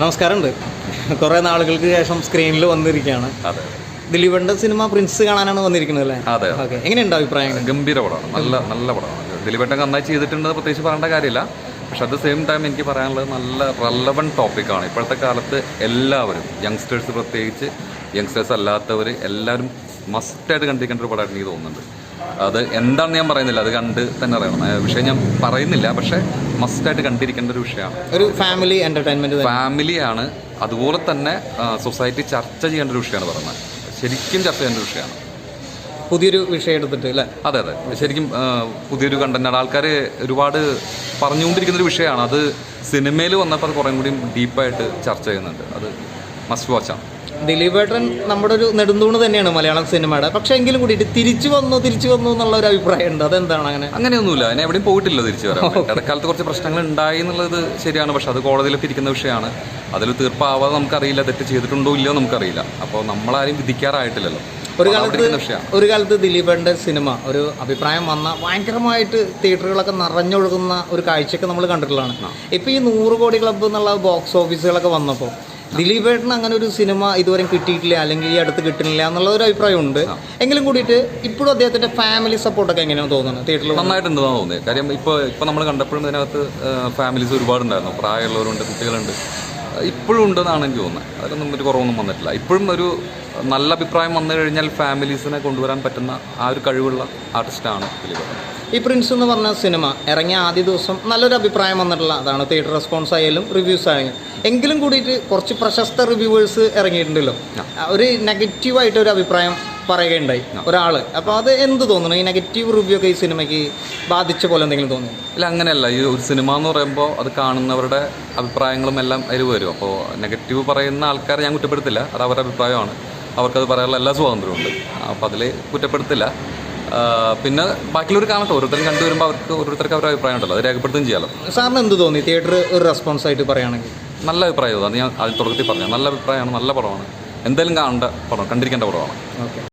നമസ്കാരമുണ്ട്. കുറേ നാളുകൾക്ക് ശേഷം സ്ക്രീനിൽ വന്നിരിക്കുകയാണ്. അതെ. ദിലീപന്റെ സിനിമ പ്രിൻസ് കാണാനാണ് വന്നിരിക്കുന്നത് അല്ലേ? അതെ ഓക്കെ. എങ്ങനെയുണ്ട് അഭിപ്രായം ഗംഭീര പടമാണ്. നല്ല നല്ല പടമാണ്. ദിലീപേട്ടൻ നന്നായി ചെയ്തിട്ടുണ്ടെന്ന് പ്രത്യേകിച്ച് പറയേണ്ട കാര്യമില്ല. പക്ഷെ അറ്റ് ദ സെയിം ടൈം എനിക്ക് പറയാനുള്ളത് നല്ല റെലവൻ ടോപ്പിക്കാണ് ഇപ്പോഴത്തെ കാലത്ത് എല്ലാവരും യങ്സ്റ്റേഴ്സ് പ്രത്യേകിച്ച് യങ്സ്റ്റേഴ്സ് അല്ലാത്തവർ എല്ലാവരും മസ്റ്റായിട്ട് കണ്ടിരിക്കേണ്ട ഒരു പടമായിട്ട് എനിക്ക് തോന്നുന്നുണ്ട്. അത് എന്താണെന്ന് ഞാൻ പറയുന്നില്ല. അത് കണ്ട് തന്നെ അറിയണം. വിഷയം ഞാൻ പറയുന്നില്ല. പക്ഷെ മസ്റ്റായിട്ട് കണ്ടിരിക്കേണ്ട ഒരു വിഷയമാണ്. ഒരു ഫാമിലി എന്റർടൈൻമെന്റ് ഫാമിലിയാണ് അതുപോലെ തന്നെ സൊസൈറ്റി ചർച്ച ചെയ്യേണ്ട ഒരു വിഷയമാണ് പറയുന്നത്. ശരിക്കും ചർച്ച ചെയ്യേണ്ട ഒരു വിഷയമാണ്. പുതിയൊരു വിഷയം എടുത്തിട്ട് അല്ലേ? അതെ അതെ. ശരിക്കും പുതിയൊരു കണ്ടന്റാണ് ആൾക്കാർ ഒരുപാട് പറഞ്ഞുകൊണ്ടിരിക്കുന്ന ഒരു വിഷയമാണ്. അത് സിനിമയിൽ വന്നപ്പോൾ അത് കുറേ കൂടി ഡീപ്പായിട്ട് ചർച്ച ചെയ്യുന്നുണ്ട്. അത് മസ്റ്റ് വാച്ചാണ് ദിലീപേട്ടൻ നമ്മുടെ ഒരു നെടുന്തൂണ് തന്നെയാണ് മലയാളം സിനിമയുടെ. പക്ഷെ എങ്കിലും കൂടിയിട്ട് തിരിച്ചു വന്നു തിരിച്ചു വന്നു എന്നുള്ള ഒരു അഭിപ്രായം ഉണ്ട് അതെന്താണ് അങ്ങനെ? അങ്ങനെയൊന്നുമില്ല. അതിനെ എവിടെയും പോയിട്ടില്ല തിരിച്ചു വരാൻ ഇടക്കാലത്ത് കുറച്ച് പ്രശ്നങ്ങൾ ഉണ്ടായി എന്നുള്ളത് ശരിയാണ്. പക്ഷെ അത് കോടതിയിലൊക്കെ ഇരിക്കുന്ന വിഷയമാണ്. അതിൽ തീർപ്പാവാതെ നമുക്കറിയില്ല തെറ്റ് ചെയ്തിട്ടുണ്ടോ ഇല്ലയോ നമുക്കറിയില്ല. അപ്പോൾ നമ്മളാരും വിധിക്കാറായിട്ടില്ലല്ലോ. ഒരു കാലത്ത് ഒരു കാലത്ത് ദിലീപന്റെ സിനിമ ഒരു അഭിപ്രായം വന്ന ഭയങ്കരമായിട്ട് തിയേറ്ററുകളൊക്കെ നിറഞ്ഞൊഴുകുന്ന ഒരു കാഴ്ചയൊക്കെ നമ്മൾ കണ്ടിട്ടുള്ളതാണ്. ഇപ്പൊ ഈ നൂറ് കോടി ക്ലബ്ബ് എന്നുള്ള ബോക്സ് ഓഫീസുകളൊക്കെ വന്നപ്പോൾ ദിലീപേട്ടന് അങ്ങനെ ഒരു സിനിമ ഇതുവരെ കിട്ടിയിട്ടില്ല അല്ലെങ്കിൽ ഈ അടുത്ത് കിട്ടുന്നില്ല എന്നുള്ള ഒരു അഭിപ്രായമുണ്ട്. എങ്കിലും കൂടിയിട്ട് ഇപ്പോഴും അദ്ദേഹത്തിന്റെ ഫാമിലി സപ്പോർട്ടൊക്കെ എങ്ങനെയാണ് തോന്നുന്നത് തിയേറ്ററിൽ നന്നായിട്ടുണ്ടെന്നാണ് തോന്നിയത്. കാര്യം ഇപ്പോൾ ഇപ്പോൾ നമ്മൾ കണ്ടപ്പോഴും ഇതിനകത്ത് ഫാമിലീസ് ഒരുപാടുണ്ടായിരുന്നു. പ്രായമുള്ളവരുണ്ട് കുട്ടികളുണ്ട്. ഇപ്പോഴും ഉണ്ടെന്നാണ് എനിക്ക് തോന്നുന്നത്. അതിലൊന്നും ഒരു കുറവൊന്നും വന്നിട്ടില്ല. ഇപ്പോഴും ഒരു നല്ല അഭിപ്രായം വന്നു കഴിഞ്ഞാൽ ഫാമിലീസിനെ കൊണ്ടുവരാൻ പറ്റുന്ന ആ ഒരു കഴിവുള്ള ആർട്ടിസ്റ്റാണ് ദിലീപ് ഈ പ്രിൻസ് എന്ന് പറഞ്ഞ സിനിമ ഇറങ്ങിയ ആദ്യ ദിവസം നല്ലൊരു അഭിപ്രായം വന്നിട്ടുള്ള അതാണ്. തിയേറ്റർ റെസ്പോൺസ് ആയാലും റിവ്യൂസ് ആയാലും. എങ്കിലും കൂടിയിട്ട് കുറച്ച് പ്രശസ്ത റിവ്യൂവേഴ്സ് ഇറങ്ങിയിട്ടുണ്ടല്ലോ. ഒരു നെഗറ്റീവായിട്ട് ഒരു അഭിപ്രായം പറയുകയുണ്ടായി ഒരാൾ അപ്പോൾ അത് എന്ത് തോന്നുന്നു? ഈ നെഗറ്റീവ് റിവ്യൂ ഒക്കെ ഈ സിനിമയ്ക്ക് ബാധിച്ച പോലെ എന്തെങ്കിലും തോന്നി ഇല്ല അങ്ങനെയല്ല. ഈ ഒരു സിനിമ എന്ന് പറയുമ്പോൾ അത് കാണുന്നവരുടെ അഭിപ്രായങ്ങളും എല്ലാം അതിൽ വരും. അപ്പോൾ നെഗറ്റീവ് പറയുന്ന ആൾക്കാരെ ഞാൻ കുറ്റപ്പെടുത്തില്ല. അത് അവരുടെ അഭിപ്രായമാണ്. അവർക്കത് പറയാനുള്ള എല്ലാ സ്വാതന്ത്ര്യമുണ്ട് അപ്പോൾ അതിൽ കുറ്റപ്പെടുത്തില്ല. പിന്നെ ബാക്കിയുള്ളവർ കാണട്ടെ. ഓരോരുത്തരും കണ്ടുവരുമ്പോൾ അവർക്ക് ഓരോരുത്തർക്ക് അവരുടെ അഭിപ്രായം ഉണ്ടല്ലോ. അത് രേഖപ്പെടുത്തുകയും ചെയ്യാലോ. സാറിന് എന്ത് തോന്നി? തിയേറ്റർ ഒരു റെസ്പോൺസ് ആയിട്ട് പറയുകയാണെങ്കിൽ. നല്ല അഭിപ്രായം അത് ഞാൻ അതിൽ തുടക്കത്തിൽ പറഞ്ഞു നല്ല അഭിപ്രായമാണ്. നല്ല പടമാണ്. എന്തായാലും കാണേണ്ട പടം കണ്ടിരിക്കേണ്ട പടമാണ്. ഓക്കെ.